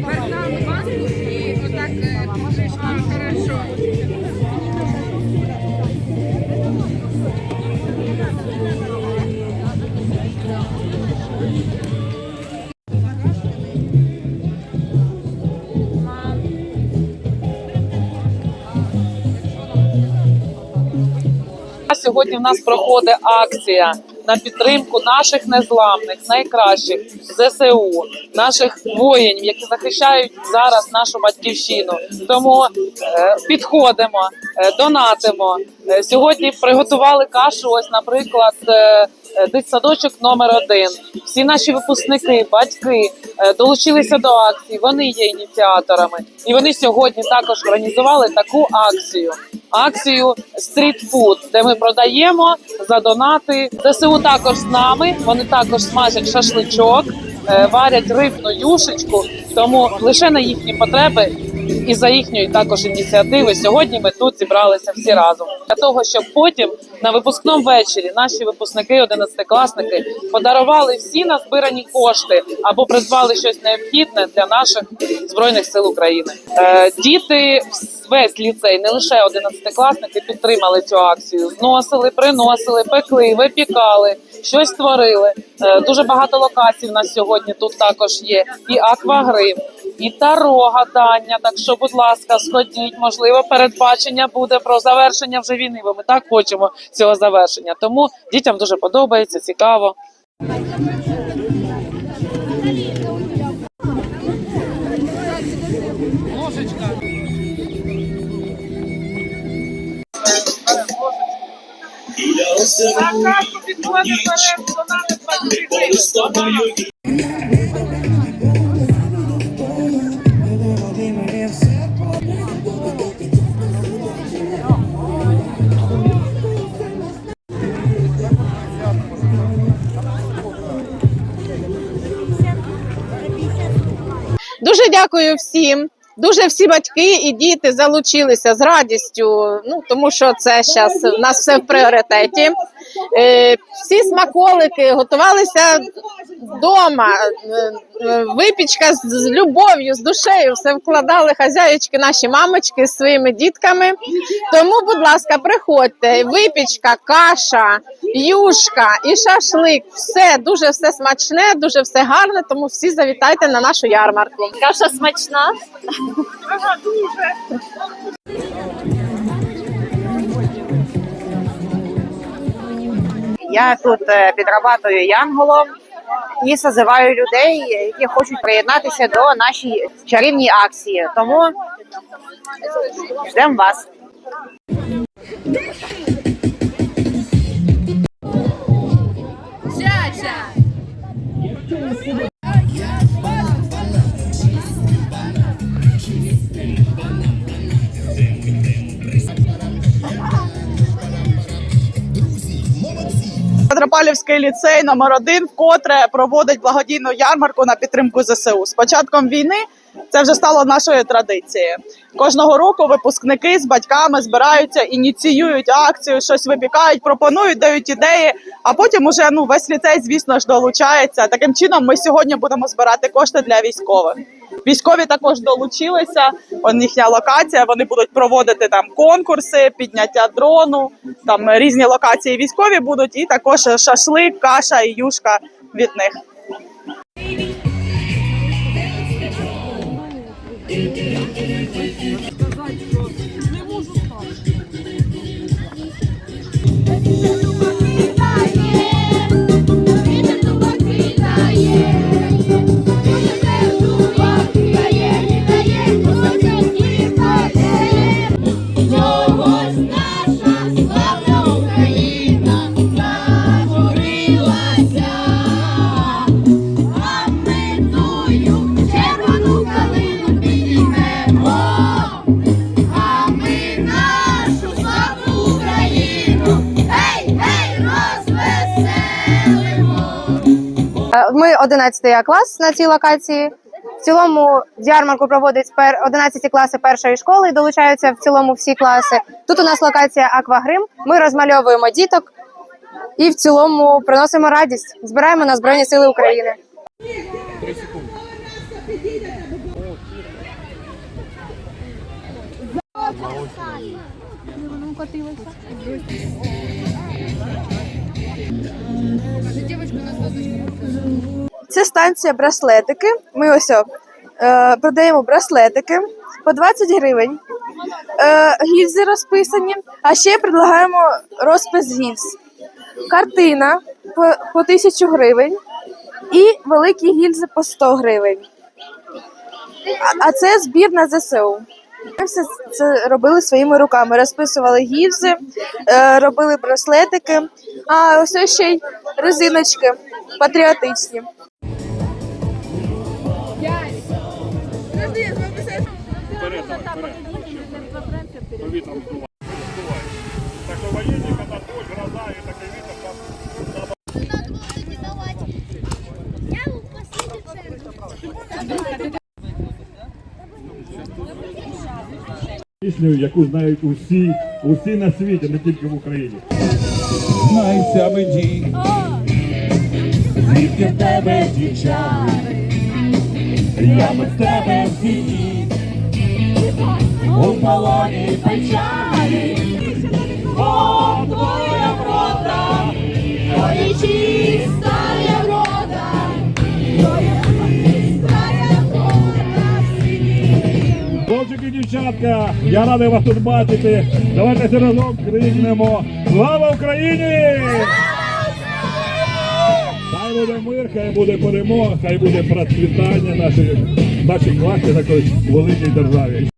Богдан банку і отак хорошо. Сьогодні в нас проходить акція на підтримку наших незламних, найкращих ЗСУ, наших воїнів, які захищають зараз нашу батьківщину. Тому е, підходимо, е, донатимо. Е, сьогодні приготували кашу. Ось, наприклад, дитсадочок номер один. Всі наші випускники, батьки долучилися до акції. Вони є ініціаторами, і вони сьогодні також організували таку акцію акцію стрітфуд, де ми продаємо за донати. ЗСУ також з нами. Вони також смажать шашличок, е, варять рибну юшечку. Тому лише на їхні потреби і за їхньої також ініціативи сьогодні ми тут зібралися всі разом для того, щоб потім на випускному вечорі наші випускники, одинадцятикласники, подарували всі назбирані кошти або придбали щось необхідне для наших збройних сил України. Е, діти весь ліцей, не лише одинадцятикласники, підтримали цю акцію. Зносили, приносили, пекли, випікали, щось створили. Е, дуже багато локацій в нас сьогодні тут також є. І аквагрим, і таро гадання. Так що, будь ласка, сходіть. Можливо, передбачення буде про завершення вже війни. Бо ми так хочемо цього завершення. Тому дітям дуже подобається, цікаво. На карту підходить 20 гривень. Дякую всім. Дуже всі батьки і діти залучилися з радістю. Ну тому що це зараз у нас все в пріоритеті. Е, всі смаколики готувалися вдома. Е, е, Випічка з, з любов'ю, з душею. Все вкладали хазяїчки, наші мамочки з своїми дітками. Тому, будь ласка, приходьте. Випічка, каша, юшка і шашлик. Все дуже все смачне, дуже все гарне. Тому всі завітайте на нашу ярмарку. Каша смачна. Я тут е, підрабатую янголом і зазиваю людей, які хочуть приєднатися до нашої чарівній акції. Тому ждемо вас. Петропавлівський ліцей номер 1 вкотре проводить благодійну ярмарку на підтримку ЗСУ. З початком війни це вже стало нашою традицією. Кожного року випускники з батьками збираються, ініціюють акцію, щось випікають, пропонують, дають ідеї. А потім уже ну весь ліцей, звісно ж, долучається. Таким чином, ми сьогодні будемо збирати кошти для військових. Військові також долучилися. Їхня локація. Вони будуть проводити там конкурси, підняття дрону. Там різні локації військові будуть, і також шашлик, каша і юшка від них. Чогось Ми 11 клас на цій локації. В цілому ярмарку проводить пер 11 класи першої школи долучаються в цілому всі класи. Тут у нас локація Аквагрим. Ми розмальовуємо діток і в цілому приносимо радість. Збираємо на Збройні Сили України. Три. Це станція браслетики. Ми ось е, продаємо браслетики по 20 гривень. Е, гільзи розписані, а ще предлагаємо розпис гільз. Картина по, по 1000 гривень і великі гільзи по 100 гривень. А, а це збір на ЗСУ. Ми все це робили своїми руками. Розписували гільзи, е, робили браслетики, а ось ще й резиночки патріотичні. Пісню, яку знають усі, усі на світі, не тільки в Україні. Знайся мені, звідки в тебе дівчата, я без тебе сидів, у полоні печалі, дівчатка, я радий вас тут бачити. Давайте разом крикнемо Слава Україні! Хай буде мир, хай буде перемога, хай буде процвітання нашої, нашій класі такої великій державі.